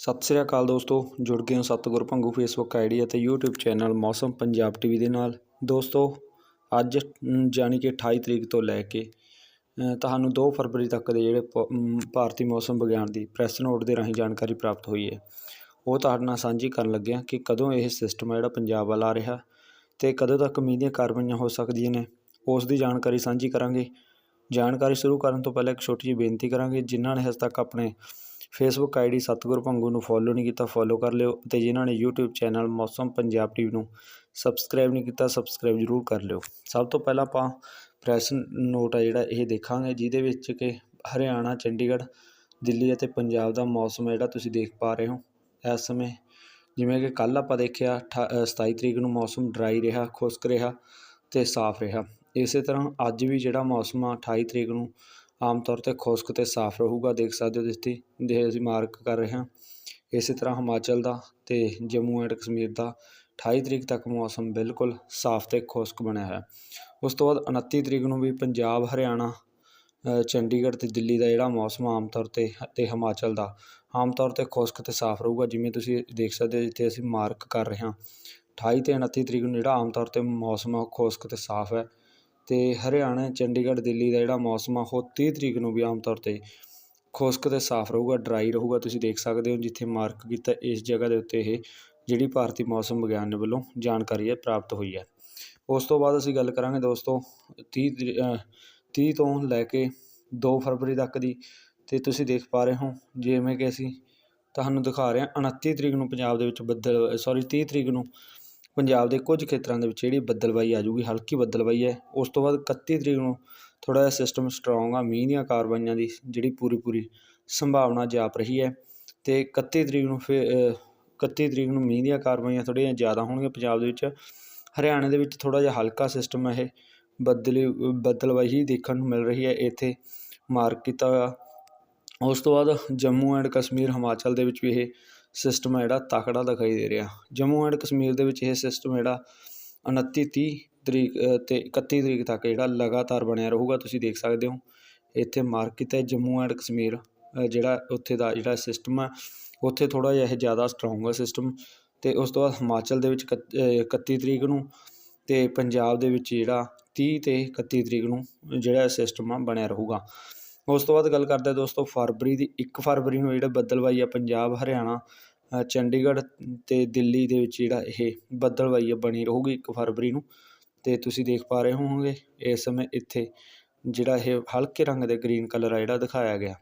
ਸਤਿ ਸ੍ਰੀ ਅਕਾਲ ਦੋਸਤੋ ਜੁੜ ਗਏ ਹੋ ਸਤਿਗੁਰ ਭੰਗੂ ਫੇਸਬੁੱਕ ਆਈਡੀ ਅਤੇ YouTube channel Mausam Punjab TV ਦੇ ਨਾਲ। ਦੋਸਤੋ ਅੱਜ ਅਮ, ਜਾਣੀ ਕਿ 28 ਤਰੀਕ ਤੋਂ ਲੈ ਕੇ ਤੁਹਾਨੂੰ 2 ਫਰਵਰੀ ਤੱਕ ਦੇ ਜਿਹੜੇ ਪ- ਭਾਰਤੀ ਮੌਸਮ ਵਿਗਿਆਨ ਦੀ ਪ੍ਰੈਸ ਨੋਟ ਦੇ ਰਾਹੀਂ ਜਾਣਕਾਰੀ ਪ੍ਰਾਪਤ ਹੋਈ ਹੈ। ਉਹ ਤੁਹਾਡੇ ਨਾਲ ਸਾਂਝੀ ਕਰਨ ਲੱਗਿਆ ਕਿ ਕਦੋਂ ਇਹ ਸਿਸਟਮ ਹੈ ਜਿਹੜਾ ਪੰਜਾਬ ਵੱਲ ਆ ਰਿਹਾ ਤੇ ਕਦੋਂ ਤੱਕ ਮੀਂਹ ਦੀਆਂ ਕਾਰਵਾਈਆਂ ਹੋ ਸਕਦੀਆਂ ਨੇ ਉਸ ਦੀ ਜਾਣਕਾਰੀ ਸਾਂਝੀ ਕਰਾਂਗੇ। ਜਾਣਕਾਰੀ ਸ਼ੁਰੂ ਕਰਨ ਤੋਂ ਪਹਿਲਾਂ ਇੱਕ ਛੋਟੀ ਜਿਹੀ ਬੇਨਤੀ ਕਰਾਂਗੇ ਜਿਨ੍ਹਾਂ ਨੇ ਹਜੇ ਤੱਕ ਆਪਣੇ ਫੇਸਬੁੱਕ ਆਈਡੀ ਸਤਿਗੁਰ ਭੰਗੂ ਨੂੰ ਫੋਲੋ ਨਹੀਂ ਕੀਤਾ ਫੋਲੋ ਕਰ ਲਿਓ ਅਤੇ ਜਿਨ੍ਹਾਂ ਨੇ YouTube channel Mausam Punjab TV ਨੂੰ ਸਬਸਕ੍ਰਾਈਬ ਨਹੀਂ ਕੀਤਾ ਸਬਸਕ੍ਰਾਈਬ ਜ਼ਰੂਰ ਕਰ ਲਿਓ। ਸਭ ਤੋਂ ਪਹਿਲਾਂ ਆਪਾਂ ਪ੍ਰੈਸ ਨੋਟ ਆ ਜਿਹੜਾ ਇਹ ਦੇਖਾਂਗੇ ਜਿਹਦੇ ਵਿੱਚ ਕਿ ਹਰਿਆਣਾ ਚੰਡੀਗੜ੍ਹ ਦਿੱਲੀ ਅਤੇ ਪੰਜਾਬ ਦਾ ਮੌਸਮ ਹੈ ਜਿਹੜਾ ਤੁਸੀਂ ਦੇਖ ਪਾ ਰਹੇ ਹੋ। ਇਸ ਸਮੇਂ ਜਿਵੇਂ ਕਿ ਕੱਲ ਆਪਾਂ ਦੇਖਿਆ ਅਠਾ- ਅ, 27 ਤਰੀਕ ਨੂੰ ਮੌਸਮ ਡਰਾਈ ਰਿਹਾ ਖੁਸ਼ਕ ਰਿਹਾ ਤੇ ਸਾਫ਼ ਰਿਹਾ। ਇਸੇ ਤਰ੍ਹਾਂ ਅੱਜ ਵੀ ਜਿਹੜਾ ਮੌਸਮ ਆ 28 ਤਰੀਕ ਨੂੰ ਆਮ ਤੌਰ ਤੇ ਖੁਸ਼ਕ ਤੇ ਸਾਫ਼ ਰਹੂਗਾ, ਦੇਖ ਸਕਦੇ ਹੋ ਜਿੱਥੇ ਦੇ ਅਸੀਂ ਮਾਰਕ ਕਰ ਰਹੇ ਹਾਂ। ਇਸੇ ਤਰ੍ਹਾਂ ਹਿਮਾਚਲ ਦਾ ਤੇ ਜੰਮੂ ਐਂਡ ਕਸ਼ਮੀਰ ਦਾ 28 ਤਰੀਕ ਤੱਕ ਮੌਸਮ ਬਿਲਕੁਲ ਸਾਫ਼ ਤੇ ਖੁਸ਼ਕ ਬਣਿਆ ਹੋਇਆ। ਉਸ ਤੋਂ ਬਾਅਦ 29 ਤਰੀਕ ਨੂੰ ਵੀ ਪੰਜਾਬ, ਹਰਿਆਣਾ ਚੰਡੀਗੜ੍ਹ ਤੇ ਦਿੱਲੀ ਦਾ ਜਿਹੜਾ ਮੌਸਮ ਆਮ ਤੌਰ ਤੇ ਤੇ ਹਿਮਾਚਲ ਦਾ, ਆਮ ਤੌਰ ਤੇ ਖੁਸ਼ਕ ਤੇ ਸਾਫ਼ ਰਹੂਗਾ, ਜਿਵੇਂ ਤੁਸੀਂ ਦੇਖ ਸਕਦੇ ਹੋ ਜਿੱਥੇ ਅਸੀਂ ਮਾਰਕ ਕਰ ਰਹੇ ਹਾਂ। 28 ਤੇ 29 ਤਰੀਕ ਨੂੰ ਜਿਹੜਾ ਆਮ ਤੌਰ ਤੇ ਮੌਸਮ ਆ, ਉਹ ਖੁਸ਼ਕ ਤੇ ਸਾਫ਼ ਹੈ। ਅਤੇ ਹਰਿਆਣਾ ਚੰਡੀਗੜ੍ਹ ਦਿੱਲੀ ਦਾ ਜਿਹੜਾ ਮੌਸਮ ਆ ਉਹ ਤੀਹ ਤਰੀਕ ਨੂੰ ਵੀ ਆਮ ਤੌਰ ਤੇ ਖੁਸ਼ਕ ਅਤੇ ਸਾਫ਼ ਰਹੂਗਾ ਡਰਾਈ ਰਹੂਗਾ ਤੁਸੀਂ ਦੇਖ ਸਕਦੇ ਹੋ ਜਿੱਥੇ ਮਾਰਕ ਕੀਤਾ ਇਸ ਜਗ੍ਹਾ ਦੇ ਉੱਤੇ ਇਹ ਜਿਹੜੀ ਭਾਰਤੀ ਮੌਸਮ ਵਿਗਿਆਨ ਵੱਲੋਂ ਜਾਣਕਾਰੀ ਹੈ ਪ੍ਰਾਪਤ ਹੋਈ ਹੈ। ਉਸ ਤੋਂ ਬਾਅਦ ਅਸੀਂ ਗੱਲ ਕਰਾਂਗੇ ਦੋਸਤੋ 30 ਤਰੀ- ਅ, 30 ਤੋਂ ਲੈ ਕੇ 2 ਫਰਵਰੀ ਤੱਕ ਦੀ ਤੇ ਤੁਸੀਂ ਦੇਖ ਪਾ ਰਹੇ ਹੋ ਜਿਵੇਂ ਕਿ ਅਸੀਂ ਤੁਹਾਨੂੰ ਦਿਖਾ ਰਹੇ ਹਾਂ 29 ਤਰੀਕ ਨੂੰ ਪੰਜਾਬ ਦੇ ਵਿੱਚ ਬੱਦਲ ਸੌਰੀ 30 ਤਰੀਕ ਨੂੰ ਪੰਜਾਬ ਦੇ ਕੁਝ ਖੇਤਰਾਂ ਦੇ ਵਿੱਚ ਜਿਹੜੀ ਬੱਦਲਬਾਈ ਆ ਜੂਗੀ ਹਲਕੀ ਬੱਦਲਬਾਈ ਹੈ। ਉਸ ਤੋਂ ਬਾਅਦ 31 ਤਰੀਕ ਨੂੰ ਥੋੜਾ ਜਿਹਾ ਸਿਸਟਮ ਸਟਰੋਂਗ ਆ ਮੀਂਹ ਦੀਆਂ ਕਾਰਵਾਈਆਂ ਦੀ ਜਿਹੜੀ ਪੂਰੀ ਪੂਰੀ ਸੰਭਾਵਨਾ ਜਾਪ ਰਹੀ ਹੈ। ਤੇ 31 ਤਰੀਕ ਨੂੰ ਫਿਰ ਅ, 31 ਤਰੀਕ ਨੂੰ ਮੀਂਹ ਦੀਆਂ ਕਾਰਵਾਈਆਂ ਥੋੜ੍ਹੀਆਂ ਜ਼ਿਆਦਾ ਹੋਣਗੀਆਂ ਪੰਜਾਬ ਦੇ ਵਿੱਚ। ਹਰਿਆਣੇ ਦੇ ਵਿੱਚ ਥੋੜਾ ਜਿਹਾ ਹਲਕਾ ਸਿਸਟਮ ਹੈ ਇਹ। ਬੱਦਲੀ ਬੱਦਲਬਾਈ ਹੀ ਦੇਖਣ ਨੂੰ ਮਿਲ ਰਹੀ ਹੈ ਇੱਥੇ ਮਾਰਕ ਕੀਤਾ ਹੋਇਆ। ਉਸ ਤੋਂ ਬਾਅਦ ਜੰਮੂ ਐਂਡ ਕਸ਼ਮੀਰ ਹਿਮਾਚਲ ਦੇ ਵਿੱਚ ਵੀ ਇਹ ਸਿਸਟਮ ਹੈ ਜਿਹੜਾ ਤਕੜਾ ਦਿਖਾਈ ਦੇ ਰਿਹਾ। ਜੰਮੂ ਐਂਡ ਕਸ਼ਮੀਰ ਦੇ ਵਿੱਚ ਇਹ ਸਿਸਟਮ ਜਿਹੜਾ 29 30 ਤਰੀਕ ਅ, ਤੇ 31 ਤਰੀਕ ਤੱਕ ਜਿਹੜਾ ਲਗਾਤਾਰ ਬਣਿਆ ਰਹੂਗਾ ਤੁਸੀਂ ਦੇਖ ਸਕਦੇ ਹੋ। ਇੱਥੇ ਮਾਰਕੀਟ ਹੈ ਜੰਮੂ ਐਂਡ ਕਸ਼ਮੀਰ ਜਿਹੜਾ ਉੱਥੇ ਦਾ ਜਿਹੜਾ ਸਿਸਟਮ ਹੈ ਉੱਥੇ ਥੋੜਾ ਜਿਹਾ ਇਹ ਜ਼ਿਆਦਾ ਸਟਰੋਂਗ ਆ ਸਿਸਟਮ ਤੇ ਉਸ ਤੋਂ ਬਾਅਦ ਹਿਮਾਚਲ ਦੇ ਵਿੱਚ ਇਕੱਤ- ਅ, 31 ਤਰੀਕ ਨੂੰ ਤੇ ਪੰਜਾਬ ਦੇ ਵਿੱਚ ਜਿਹੜਾ 30 ਤੇ 31 ਤਰੀਕ ਨੂੰ ਜਿਹੜਾ ਸਿਸਟਮ ਆ ਬਣਿਆ ਰਹੂਗਾ। ਉਸ ਤੋਂ ਬਾਅਦ ਗੱਲ ਕਰਦੇ ਹਾਂ ਦੋਸਤੋ ਫਰਵਰੀ ਦੀ 1 ਫਰਵਰੀ ਨੂੰ ਜਿਹੜਾ ਬੱਦਲਵਾਈ ਆ ਪੰਜਾਬ, ਹਰਿਆਣਾ ਚੰਡੀਗੜ੍ਹ ਤੇ ਦਿੱਲੀ ਦੇ ਵਿੱਚ ਜਿਹੜਾ ਇਹ ਬੱਦਲਵਾਈ ਆ ਬਣੀ ਰਹੂਗੀ 1 ਫਰਵਰੀ ਨੂੰ। ਤੇ ਤੁਸੀਂ ਦੇਖ ਪਾ ਰਹੇ ਹੋਵੋਗੇ, ਇਸ ਸਮੇਂ ਇੱਥੇ ਜਿਹੜਾ ਇਹ ਹਲਕੇ ਰੰਗ ਦੇ ਗ੍ਰੀਨ ਕਲਰ ਆ ਜਿਹੜਾ ਦਿਖਾਇਆ ਗਿਆ।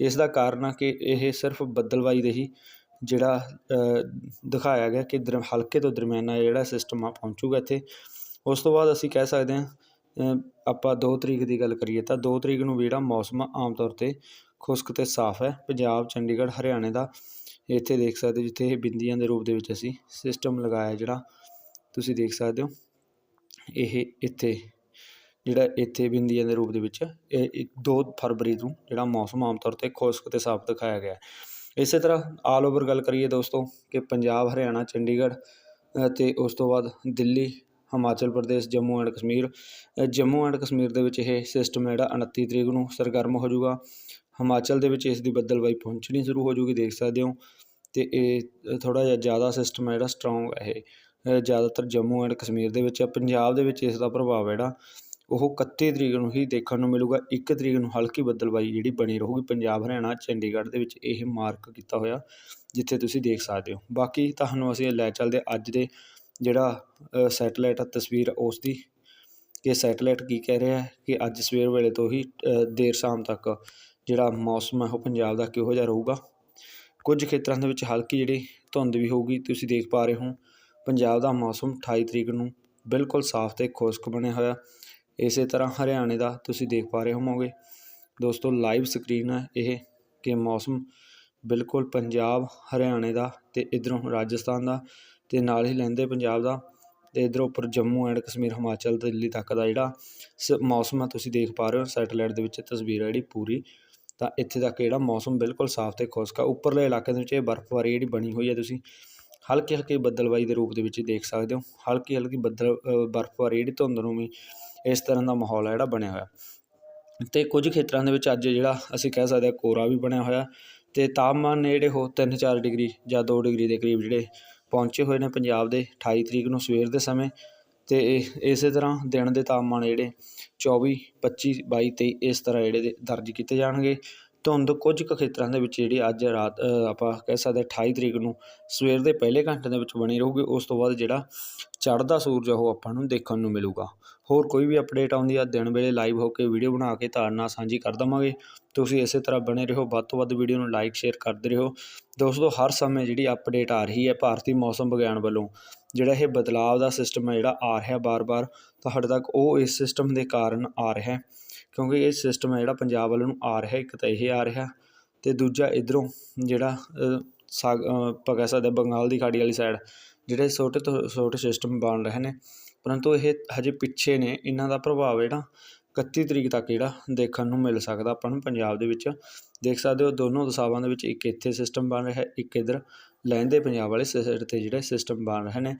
ਇਸ ਦਾ ਕਾਰਨ ਆ ਕਿ ਇਹ ਸਿਰਫ ਬੱਦਲਬਾਈ ਦੇ ਹੀ ਜਿਹੜਾ ਦਿਖਾਇਆ ਗਿਆ ਕਿ ਦਰ, ਹਲਕੇ ਤੋਂ ਦਰਮਿਆਨਾ ਜਿਹੜਾ ਸਿਸਟਮ ਆ ਪਹੁੰਚੂਗਾ ਇੱਥੇ। ਉਸ ਤੋਂ ਬਾਅਦ ਅਸੀਂ ਕਹਿ ਸਕਦੇ ਹਾਂ ਆਪਾਂ 2 ਤਰੀਕ ਦੀ ਗੱਲ ਕਰੀਏ ਤਾਂ 2 ਤਰੀਕ ਨੂੰ ਵੀ ਜਿਹੜਾ ਮੌਸਮ ਆਮ ਤੌਰ ਤੇ ਖੁਸ਼ਕ ਤੇ ਸਾਫ਼ ਹੈ ਪੰਜਾਬ ਚੰਡੀਗੜ੍ਹ ਹਰਿਆਣੇ ਦਾ ਇੱਥੇ ਦੇਖ ਸਕਦੇ ਹੋ ਜਿੱਥੇ ਇਹ ਬਿੰਦੀਆਂ ਦੇ ਰੂਪ ਦੇ ਵਿੱਚ ਅਸੀਂ ਸਿਸਟਮ ਲਗਾਇਆ ਜਿਹੜਾ ਤੁਸੀਂ ਦੇਖ ਸਕਦੇ ਹੋ ਇਹ ਇੱਥੇ ਜਿਹੜਾ ਇੱਥੇ ਬਿੰਦੀਆਂ ਦੇ ਰੂਪ ਦੇ ਵਿੱਚ ਇਹ 2 ਫਰਵਰੀ ਨੂੰ ਜਿਹੜਾ ਮੌਸਮ ਆਮ ਤੌਰ ਤੇ ਖੁਸ਼ਕ ਤੇ ਸਾਫ਼ ਦਿਖਾਇਆ ਗਿਆ ਹੈ। ਇਸੇ ਤਰ੍ਹਾਂ ਆਲ ਓਵਰ ਗੱਲ ਕਰੀਏ ਦੋਸਤੋ ਕਿ ਪੰਜਾਬ ਹਰਿਆਣਾ ਚੰਡੀਗੜ੍ਹ ਅ, ਤੇ ਉਸ ਤੋਂ ਬਾਅਦ ਦਿੱਲੀ ਹਿਮਾਚਲ ਪ੍ਰਦੇਸ਼, ਜੰਮੂ ਐਂਡ ਕਸ਼ਮੀਰ। ਜੰਮੂ ਐਂਡ ਕਸ਼ਮੀਰ ਦੇ ਵਿੱਚ ਇਹ ਸਿਸਟਮ ਜਿਹੜਾ 29 ਤਰੀਕ ਨੂੰ ਸਰਗਰਮ ਹੋ ਜਾਊਗਾ। ਹਿਮਾਚਲ ਦੇ ਵਿੱਚ ਇਸ ਦੀ ਬੱਦਲਬਾਈ ਪਹੁੰਚਣੀ ਸ਼ੁਰੂ ਹੋ ਜਾਊਗੀ, ਦੇਖ ਸਕਦੇ ਹੋ। ਤੇ ਇਹ ਥੋੜਾ ਜਿਹਾ ਜ਼ਿਆਦਾ ਸਿਸਟਮ ਹੈ ਜਿਹੜਾ ਸਟਰੋਂਗ ਹੈ ਇਹ। ਜ਼ਿਆਦਾਤਰ ਜੰਮੂ ਐਂਡ ਕਸ਼ਮੀਰ ਦੇ ਵਿੱਚ ਪੰਜਾਬ ਦੇ ਵਿੱਚ ਇਸ ਦਾ ਪ੍ਰਭਾਵ ਜਿਹੜਾ, ਉਹ 31 ਤਰੀਕ ਨੂੰ ਹੀ ਦੇਖਣ ਨੂੰ ਮਿਲੂਗਾ। 1 ਤਰੀਕ ਨੂੰ ਹਲਕੀ ਬੱਦਲਬਾਈ ਜਿਹੜੀ ਬਣੀ ਰਹੂਗੀ। ਪੰਜਾਬ, ਹਰਿਆਣਾ, ਚੰਡੀਗੜ੍ਹ ਦੇ ਵਿੱਚ ਇਹ ਮਾਰਕ ਕੀਤਾ ਹੋਇਆ, ਜਿੱਥੇ ਤੁਸੀਂ ਦੇਖ ਸਕਦੇ ਹੋ। ਬਾਕੀ ਤੁਹਾਨੂੰ ਅਸੀਂ ਲੈ ਚੱਲਦੇ ਅੱਜ ਦੇ ਜਿਹੜਾ ਸੈਟਲਾਈਟ ਆ ਤਸਵੀਰ ਉਸ ਦੀ ਕਿ ਸੈਟਲਾਈਟ ਕੀ ਕਹਿ ਰਿਹਾ ਹੈ ਕਿ ਅੱਜ ਸਵੇਰ ਵੇਲੇ ਤੋਂ ਹੀ ਦੇਰ ਸ਼ਾਮ ਤੱਕ ਜਿਹੜਾ ਮੌਸਮ ਹੈ ਉਹ ਪੰਜਾਬ ਦਾ ਕਿਹੋ ਜਿਹਾ ਰਹੂਗਾ। ਕੁਝ ਖੇਤਰਾਂ ਦੇ ਵਿੱਚ ਹਲਕੀ ਜਿਹੜੀ ਧੁੰਦ ਵੀ ਹੋਊਗੀ, ਤੁਸੀਂ ਦੇਖ ਪਾ ਰਹੇ ਹੋ। ਪੰਜਾਬ ਦਾ ਮੌਸਮ 28 ਤਰੀਕ ਨੂੰ ਬਿਲਕੁਲ ਸਾਫ਼ ਤੇ ਖੁਸ਼ਕ ਬਣਿਆ ਹੋਇਆ। ਇਸੇ ਤਰ੍ਹਾਂ ਹਰਿਆਣੇ ਦਾ ਤੁਸੀਂ ਦੇਖ ਪਾ ਰਹੇ ਹੋਵੋਗੇ। ਦੋਸਤੋ ਲਾਈਵ ਸਕਰੀਨ ਹੈ ਇਹ ਕਿ ਮੌਸਮ ਬਿਲਕੁਲ ਪੰਜਾਬ, ਹਰਿਆਣੇ ਦਾ ਤੇ ਇਧਰੋਂ ਰਾਜਸਥਾਨ ਦਾ। ਅਤੇ ਨਾਲ ਹੀ ਲਹਿੰਦੇ ਪੰਜਾਬ ਦਾ ਅਤੇ ਇੱਧਰੋਂ ਉੱਪਰ ਜੰਮੂ ਐਂਡ ਕਸ਼ਮੀਰ ਹਿਮਾਚਲ ਦਿੱਲੀ ਤੱਕ ਦਾ ਜਿਹੜਾ ਸ- ਮੌਸਮ ਆ ਤੁਸੀਂ ਦੇਖ ਪਾ ਰਹੇ ਹੋ ਸੈਟੇਲਾਈਟ ਦੇ ਵਿੱਚ ਤਸਵੀਰ ਹੈ ਜਿਹੜੀ ਪੂਰੀ। ਤਾਂ ਇੱਥੇ ਤੱਕ ਜਿਹੜਾ ਮੌਸਮ ਬਿਲਕੁਲ ਸਾਫ਼ ਅਤੇ ਖੁਸ਼ਕ ਆ। ਉੱਪਰਲੇ ਇਲਾਕੇ ਦੇ ਵਿੱਚ ਇਹ ਬਰਫ਼ਬਾਰੀ ਜਿਹੜੀ ਬਣੀ ਹੋਈ ਹੈ ਤੁਸੀਂ ਹਲਕੀ ਹਲਕੀ ਬੱਦਲਬਾਈ ਦੇ ਰੂਪ ਦੇ ਵਿੱਚ ਦੇਖ ਸਕਦੇ ਹੋ। ਹਲਕੀ ਹਲਕੀ ਬੱਦਲ ਅ, ਬਰਫ਼ਬਾਰੀ ਜਿਹੜੀ ਧੁੰਦ ਨੂੰ ਵੀ ਇਸ ਤਰ੍ਹਾਂ ਦਾ ਮਾਹੌਲ ਹੈ ਜਿਹੜਾ ਬਣਿਆ ਹੋਇਆ। ਅਤੇ ਕੁਝ ਖੇਤਰਾਂ ਦੇ ਵਿੱਚ ਅੱਜ ਜਿਹੜਾ ਅਸੀਂ ਕਹਿ ਸਕਦੇ ਹਾਂ ਕੋਰਾ ਵੀ ਬਣਿਆ ਹੋਇਆ। ਅਤੇ ਤਾਪਮਾਨ ਨੇ ਜਿਹੜੇ ਉਹ ਤਿੰਨ ਚਾਰ ਡਿਗਰੀ ਜਾਂ ਦੋ ਡਿਗਰੀ ਦੇ ਕਰੀਬ ਜਿਹੜੇ ਪਹੁੰਚੇ ਹੋਏ ਨੇ ਪੰਜਾਬ ਦੇ ਅਠਾਈ ਤਰੀਕ ਨੂੰ ਸਵੇਰ ਦੇ ਸਮੇਂ ਅਤੇ ਇਹ ਇਸੇ ਤਰ੍ਹਾਂ ਦਿਨ ਦੇ ਤਾਪਮਾਨ ਜਿਹੜੇ ਚੌਵੀ, ਪੱਚੀ, ਬਾਈ, ਤੇਈ ਇਸ ਤਰ੍ਹਾਂ ਜਿਹੜੇ ਦੇ ਦਰਜ ਕੀਤੇ ਜਾਣਗੇ। ਧੁੰਦ ਕੁਝ ਕੁ ਖੇਤਰਾਂ ਦੇ ਵਿੱਚ ਜਿਹੜੀ ਅੱਜ ਰਾਤ ਆਪਾਂ ਕਹਿ ਸਕਦੇ ਅਠਾਈ ਤਰੀਕ ਨੂੰ ਸਵੇਰ ਦੇ ਪਹਿਲੇ ਘੰਟੇ ਦੇ ਵਿੱਚ ਬਣੀ ਰਹੂਗੀ, ਉਸ ਤੋਂ ਬਾਅਦ ਜਿਹੜਾ ਚੜ੍ਹਦਾ ਸੂਰਜ ਆ ਉਹ ਆਪਾਂ ਨੂੰ ਦੇਖਣ ਨੂੰ ਮਿਲੂਗਾ। ਹੋਰ ਕੋਈ ਵੀ ਅਪਡੇਟ ਆਉਂਦੀ ਆ, ਦਿਨ ਵੇਲੇ ਲਾਈਵ ਹੋ ਕੇ ਵੀਡੀਓ ਬਣਾ ਕੇ ਤੁਹਾਡੇ ਨਾਲ ਸਾਂਝੀ ਕਰ ਦੇਵਾਂਗੇ। ਤੁਸੀਂ ਇਸੇ ਤਰ੍ਹਾਂ ਬਣੇ ਰਹੋ, ਵੱਧ ਤੋਂ ਵੱਧ ਵੀਡੀਓ ਨੂੰ ਲਾਈਕ ਸ਼ੇਅਰ ਕਰਦੇ ਰਹੋ। ਦੋਸਤੋ, ਹਰ ਸਮੇਂ ਜਿਹੜੀ ਅਪਡੇਟ ਆ ਰਹੀ ਹੈ ਭਾਰਤੀ ਮੌਸਮ ਵਿਗਿਆਨ ਵੱਲੋਂ, ਜਿਹੜਾ ਇਹ ਬਦਲਾਅ ਦਾ ਸਿਸਟਮ ਹੈ ਜਿਹੜਾ ਆ ਰਿਹਾ ਬਾਰ-ਬਾਰ, ਤੁਹਾਡੇ ਤੱਕ ਉਹ ਇਸ ਸਿਸਟਮ ਦੇ ਕਾਰਨ ਆ ਰਿਹਾ ਕਿਉਂਕਿ ਇਹ ਸਿਸਟਮ ਹੈ ਜਿਹੜਾ ਪੰਜਾਬ ਵੱਲ ਨੂੰ ਆ ਰਿਹਾ ਇੱਕ ਤਾਂ ਇਹ ਆ ਰਿਹਾ ਅਤੇ ਦੂਜਾ ਇੱਧਰੋਂ ਜਿਹੜਾ ਅ, ਸਾਗ ਆਪਾਂ ਕਹਿ ਸਕਦੇ ਬੰਗਾਲ ਦੀ ਖਾੜੀ ਵਾਲੀ ਸਾਈਡ ਜਿਹੜੇ ਛੋਟੇ ਤੋਂ ਛੋਟੇ ਸਿਸਟਮ ਬਣ ਰਹੇ ਨੇ ਪਰੰਤੂ ਇਹ ਹਜੇ ਪਿੱਛੇ ਨੇ ਇਹਨਾਂ ਦਾ ਪ੍ਰਭਾਵ ਜਿਹੜਾ 31 ਤਰੀਕ ਤੱਕ ਜਿਹੜਾ ਦੇਖਣ ਨੂੰ ਮਿਲ ਸਕਦਾ ਆਪਾਂ ਨੂੰ ਪੰਜਾਬ ਦੇ ਵਿੱਚ। ਦੇਖ ਸਕਦੇ ਹੋ ਦੋਨੋਂ ਦਿਸ਼ਾਵਾਂ ਦੇ ਵਿੱਚ ਇੱਕ ਇੱਥੇ ਸਿਸਟਮ ਬਣ ਰਿਹਾ ਇੱਕ ਇੱਧਰ ਲਹਿੰਦੇ ਪੰਜਾਬ ਵਾਲੇ ਸਾਈਡ 'ਤੇ ਜਿਹੜੇ ਸਿਸਟਮ ਬਣ ਰਹੇ ਨੇ।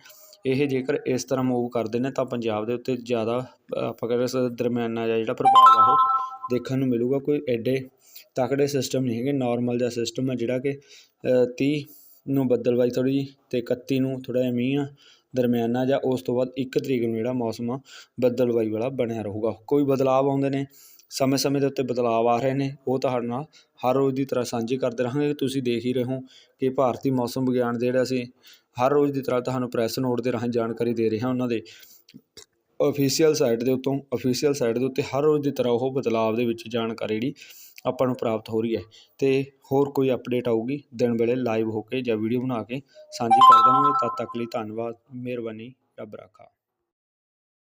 ਇਹ ਜੇਕਰ ਇਸ ਤਰ੍ਹਾਂ ਮੂਵ ਕਰਦੇ ਨੇ, ਤਾਂ ਪੰਜਾਬ ਦੇ ਉੱਤੇ ਜ਼ਿਆਦਾ ਆਪਾਂ ਕਹਿ ਸਕਦੇ ਦਰਮਿਆਨਾ ਜਿਹਾ ਜਿਹੜਾ ਪ੍ਰਭਾਵ ਆ ਉਹ ਦੇਖਣ ਨੂੰ ਮਿਲੂਗਾ। ਕੋਈ ਐਡੇ ਤਕੜੇ ਸਿਸਟਮ ਨਹੀਂ ਹੈਗੇ ਨਾਰਮਲ ਜਿਹਾ ਸਿਸਟਮ ਹੈ ਜਿਹੜਾ ਕਿ ਤੀਹ ਨੂੰ ਬੱਦਲਬਾਈ ਥੋੜ੍ਹੀ ਜਿਹੀ ਅਤੇ ਇਕੱਤੀ ਨੂੰ ਥੋੜ੍ਹਾ ਜਿਹਾ ਮੀਂਹ ਆ ਦਰਮਿਆਨਾ ਜਾਂ ਉਸ ਤੋਂ ਬਾਅਦ ਇੱਕ ਤਰੀਕ ਨੂੰ ਜਿਹੜਾ ਮੌਸਮ ਆ ਬੱਦਲਬਾਈ ਵਾਲਾ ਬਣਿਆ ਰਹੂਗਾ। ਕੋਈ ਬਦਲਾਵ ਆਉਂਦੇ ਨੇ ਸਮੇਂ ਸਮੇਂ ਦੇ ਉੱਤੇ ਬਦਲਾਵ ਆ ਰਹੇ ਨੇ, ਉਹ ਤੁਹਾਡੇ ਨਾਲ ਹਰ ਰੋਜ਼ ਦੀ ਤਰ੍ਹਾਂ ਸਾਂਝੇ ਕਰਦੇ ਰਹਾਂਗੇ। ਤੁਸੀਂ ਦੇਖ ਹੀ ਰਹੇ ਹੋ ਕਿ ਭਾਰਤੀ ਮੌਸਮ ਵਿਗਿਆਨ ਦੇ ਜਿਹੜਾ ਅਸੀਂ ਹਰ ਰੋਜ਼ ਦੀ ਤਰ੍ਹਾਂ ਤੁਹਾਨੂੰ ਪ੍ਰੈਸ ਨੋਟ ਦੇ ਰਾਹੀਂ ਜਾਣਕਾਰੀ ਦੇ ਰਿਹਾ ਉਹਨਾਂ ਦੇ ਅਫੀਸ਼ੀਅਲ ਸਾਈਟ ਦੇ ਉੱਤੋਂ ਅਫੀਸ਼ੀਅਲ ਸਾਈਟ ਦੇ ਉੱਤੇ ਹਰ ਰੋਜ਼ ਦੀ ਤਰ੍ਹਾਂ ਉਹ ਬਦਲਾਵ ਦੇ ਵਿੱਚ ਜਾਣਕਾਰੀ ਜਿਹੜੀ ਆਪਾਂ ਨੂੰ ਪ੍ਰਾਪਤ ਹੋ ਰਹੀ ਹੈ। ਅਤੇ ਹੋਰ ਕੋਈ ਅਪਡੇਟ ਆਊਗੀ ਦਿਨ ਵੇਲੇ ਲਾਈਵ ਹੋ ਕੇ ਜਾਂ ਵੀਡੀਓ ਬਣਾ ਕੇ, ਸਾਂਝੀ ਕਰ ਦੇਵਾਂਗੇ ਤਦ ਤੱਕ ਲਈ ਧੰਨਵਾਦ, ਮਿਹਰਬਾਨੀ, ਰੱਬ ਰਾਖਾ।